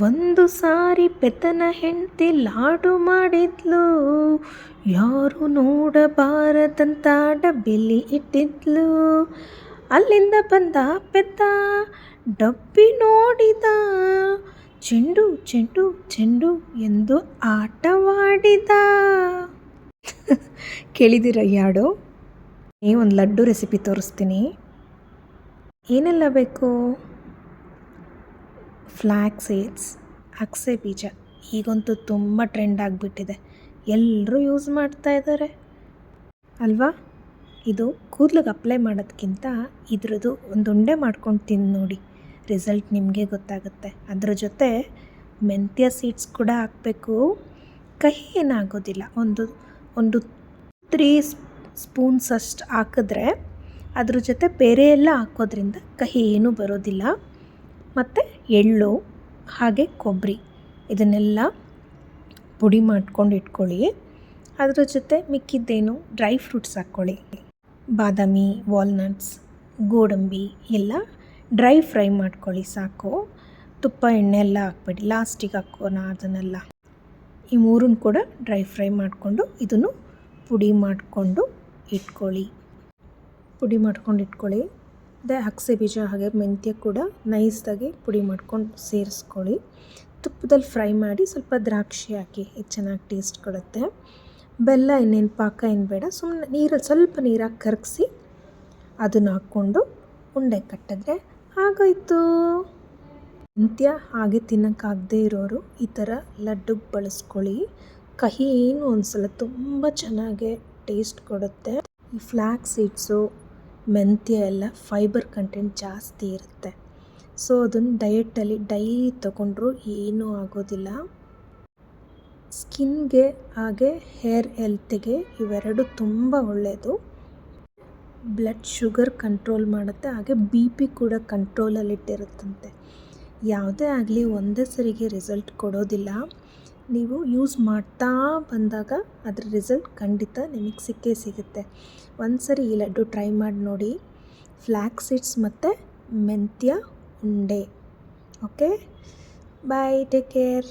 ಒಂದು ಸಾರಿ ಪೆತನ ಹೆಂಡತಿ ಲಾಡು ಮಾಡಿದ್ಲು. ಯಾರು ನೋಡಬಾರದಂತ ಡಬ್ಬಿಲಿ ಇಟ್ಟಿದ್ಲು. ಅಲ್ಲಿಂದ ಬಂದ ಪೆತ್ತ ಡಬ್ಬಿ ನೋಡಿದ. ಚೆಂಡು ಚೆಂಡು ಚೆಂಡು ಎಂದು ಆಟವಾಡಿದ. ಕೇಳಿದಿರ ಯಾಡು? ಈ ಒಂದು ಲಡ್ಡು ರೆಸಿಪಿ ತೋರಿಸ್ತೀನಿ. ಏನೆಲ್ಲ ಬೇಕು? ಫ್ಲ್ಯಾಕ್ ಸೀಡ್ಸ್ ಅಗಸೆ ಬೀಜ, ಈಗಂತೂ ತುಂಬ ಟ್ರೆಂಡ್ ಆಗಿಬಿಟ್ಟಿದೆ. ಎಲ್ಲರೂ ಯೂಸ್ ಮಾಡ್ತಾ ಇದ್ದಾರೆ ಅಲ್ವಾ? ಇದು ಕೂದಲಿಗೆ ಅಪ್ಲೈ ಮಾಡೋದಕ್ಕಿಂತ ಇದ್ರದ್ದು ಒಂದು ಉಂಡೆ ಮಾಡ್ಕೊಂಡು ತಿಂದು ನೋಡಿ. ರಿಸಲ್ಟ್ ನಿಮಗೆ ಗೊತ್ತಾಗುತ್ತೆ. ಅದರ ಜೊತೆ ಮೆಂತ್ಯ ಸೀಡ್ಸ್ ಕೂಡ ಹಾಕಬೇಕು. ಕಹಿ ಏನಾಗೋದಿಲ್ಲ. ಒಂದು ಒಂದು ತ್ರೀ ಸ್ಪೂನ್ಸ್ ಅಷ್ಟು ಹಾಕಿದ್ರೆ ಅದ್ರ ಜೊತೆ ಬೇರೆ ಎಲ್ಲ ಹಾಕೋದ್ರಿಂದ ಕಹಿ ಏನೂ ಬರೋದಿಲ್ಲ. ಮತ್ತು ಎಳ್ಳು, ಹಾಗೆ ಕೊಬ್ಬರಿ ಇದನ್ನೆಲ್ಲ ಪುಡಿ ಮಾಡ್ಕೊಂಡು ಇಟ್ಕೊಳ್ಳಿ. ಅದರ ಜೊತೆ ಮಿಕ್ಕಿದ್ದೇನು ಡ್ರೈ ಫ್ರೂಟ್ಸ್ ಹಾಕ್ಕೊಳ್ಳಿ. ಬಾದಾಮಿ, ವಾಲ್ನಟ್ಸ್, ಗೋಡಂಬಿ ಎಲ್ಲ ಡ್ರೈ ಫ್ರೈ ಮಾಡ್ಕೊಳ್ಳಿ ಸಾಕು. ತುಪ್ಪ, ಎಣ್ಣೆ ಎಲ್ಲ ಹಾಕ್ಬೇಡಿ. ಲಾಸ್ಟಿಗೆ ಹಾಕೋಣ ಅದನ್ನೆಲ್ಲ. ಈ ಮೂರನ್ನು ಕೂಡ ಡ್ರೈ ಫ್ರೈ ಮಾಡಿಕೊಂಡು ಇದನ್ನು ಪುಡಿ ಮಾಡಿಕೊಂಡು ಇಟ್ಕೊಳ್ಳಿ. ಪುಡಿ ಮಾಡ್ಕೊಂಡು ಇಟ್ಕೊಳ್ಳಿ. ಅದೇ ಅಗಸೆ ಬೀಜ ಹಾಗೆ ಮೆಂತ್ಯ ಕೂಡ ನೈಸ್ದಾಗಿ ಪುಡಿ ಮಾಡ್ಕೊಂಡು ಸೇರಿಸ್ಕೊಳ್ಳಿ. ತುಪ್ಪದಲ್ಲಿ ಫ್ರೈ ಮಾಡಿ ಸ್ವಲ್ಪ ದ್ರಾಕ್ಷಿ ಹಾಕಿ ಇದು ಚೆನ್ನಾಗಿ ಟೇಸ್ಟ್ ಕೊಡುತ್ತೆ. ಬೆಲ್ಲ ಇನ್ನೇನು ಪಾಕ ಏನು ಬೇಡ ಸುಮ್ಮನೆ ನೀರಲ್ಲಿ ಸ್ವಲ್ಪ ನೀರಾಗಿ ಕರಗಿಸಿ ಅದನ್ನು ಹಾಕ್ಕೊಂಡು ಉಂಡೆ ಕಟ್ಟಿದ್ರೆ ಆಗೋಯ್ತು. ಮೆಂತ್ಯ ಹಾಗೆ ತಿನ್ನೋಕ್ಕಾಗದೇ ಇರೋರು ಈ ಥರ ಲಡ್ಡುಗೆ ಬಳಸ್ಕೊಳ್ಳಿ. ಕಹಿ ಏನು ಅನಿಸಲ್ಲ ತುಂಬ ಚೆನ್ನಾಗೆ ಟೇಸ್ಟ್ ಕೊಡುತ್ತೆ. ಈ ಫ್ಲ್ಯಾಕ್ ಸೀಡ್ಸು ಮೆಂತ್ಯ ಎಲ್ಲ ಫೈಬರ್ ಕಂಟೆಂಟ್ ಜಾಸ್ತಿ ಇರುತ್ತೆ. ಸೊ ಅದನ್ನು ಡಯೆಟಲ್ಲಿ ಡೈಲಿ ತಗೊಂಡ್ರು ಏನೂ ಆಗೋದಿಲ್ಲ. ಸ್ಕಿನ್ಗೆ ಹಾಗೆ ಹೇರ್ ಹೆಲ್ತಿಗೆ ಇವೆರಡು ತುಂಬ ಒಳ್ಳೆಯದು ಬ್ಲಡ್ ಶುಗರ್ ಕಂಟ್ರೋಲ್ ಮಾಡುತ್ತೆ, ಹಾಗೆ ಬಿ ಪಿ ಕೂಡ ಕಂಟ್ರೋಲಲ್ಲಿಟ್ಟಿರುತ್ತಂತೆ ಯಾವುದೇ ಆಗಲಿ ಒಂದೇ ಸರಿಗೆ ರಿಸಲ್ಟ್ ಕೊಡೋದಿಲ್ಲ. ನೀವು ಯೂಸ್ ಮಾಡ್ತಾ ಬಂದಾಗ ಅದರ ರಿಸಲ್ಟ್ ಖಂಡಿತ ನಿಮಗೆ ಸಿಕ್ಕೇ ಸಿಗುತ್ತೆ. ಒಂದು ಸರಿ ಈ ಲಡ್ಡು ಟ್ರೈ ಮಾಡಿ ನೋಡಿ. ಫ್ಲ್ಯಾಕ್ಸ್ ಸೀಡ್ಸ್ ಮತ್ತು ಮೆಂತ್ಯ ಉಂಡೆ. Okay bye take care